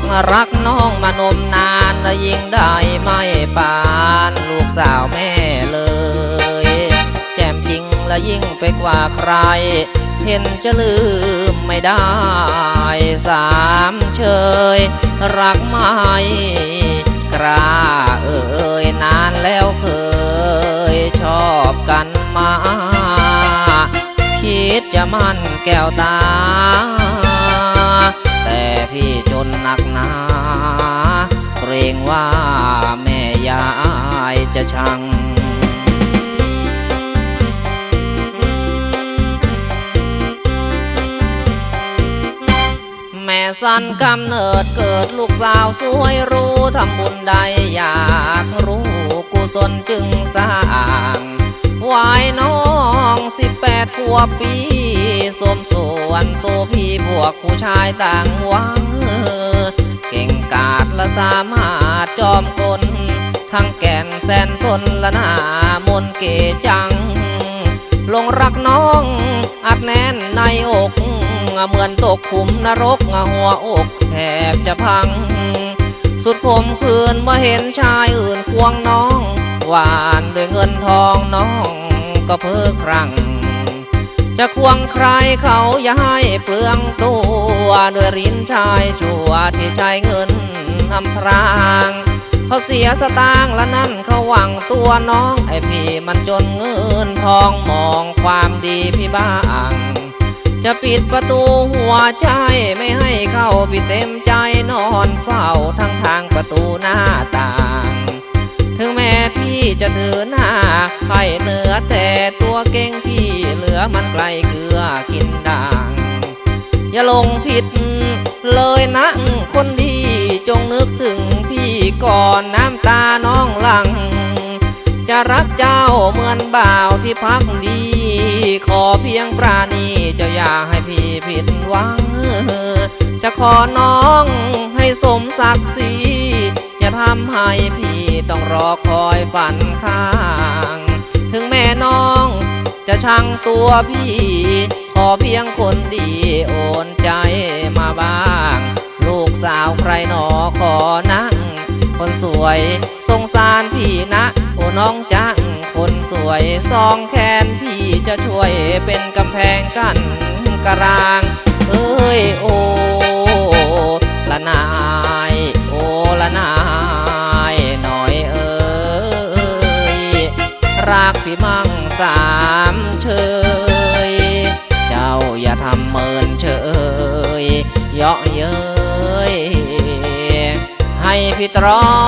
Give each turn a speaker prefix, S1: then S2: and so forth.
S1: สมัครรักน้องมานมนานและยิ่งได้ไม่ปานลูกสาวแม่เลย แจ่มจริงและยิ่งไปกว่าใคร เห็นจะลืมไม่ได้ สามเชย รักไม่กล้าเอ่ยนานแล้วเคยชอบกันมา คิดจะมั่นแก้วตา แต่พี่จ นักหนา เกรงว่าแม่ยายจะชังแม่สันกำเนิดเกิดลูกสาวสวยรู้ทำบุญใดอยากรู้กุศลจึงสร้างวายน้องสิบแปดขวบปีสมส่วนโซพีพวกผู้ชายต่างวัง สามารถจอมกลทั้งแก่นแสนสนและหน้ามนเกจัง ลงรักน้องอัดแน่นในอกเหมือนตกขุมนรกหัวอกแทบจะพัง สุดผมคืนเมื่อเห็นชายอื่นควงน้อง หวานด้วยเงินทองน้องก็เพ้อครั้งจะควงใครเขาอย่าให้เปลืองตัว ด้วยรินชายชั่วที่ใช้เงิน อำพรางเขาเสียสตางค์และนั่นเขาหวังตัวน้องไอพี่มันจนเงินทองมองความดีพี่บ้าง จะปิดประตูหัวใจไม่ให้เข้าพี่เต็มใจนอนเฝ้าทั้งทางประตูหน้าต่าง ถึงแม้พี่จะถือหน้าไข่เหนือแต่ตัวเก่งที่เหลือมันไกลเกลือกินด่าง อย่าลงผิดเลยนะคนดี ก่อนน้ำตาน้องหลัง จะรักเจ้าเหมือนบ่าวที่พักดี ขอเพียงปราณีจ้าอย่าให้พี่ผิดหวัง จะขอน้องให้สมศักดิ์ศรีอย่าทำให้พี่ต้องรอคอยฝันข้าง ถึงแม่น้องจะชังตัวพี่ ขอเพียงคนดีโอนใจมาบ้าง ลูกสาวใครหนอขอนั่งคน สวย สงสารพี่นะ โอ้น้องจังคนสวยสองแขนพี่จะช่วยเป็นกำแพงกั้นกราง เอ้ยโอละนาย โอละนายหน่อยเอ้ยรักพี่มั่งสามเชย เจ้าอย่าทำเมินเฉยเยาะเย้ยให้พี่ตรอมใจตา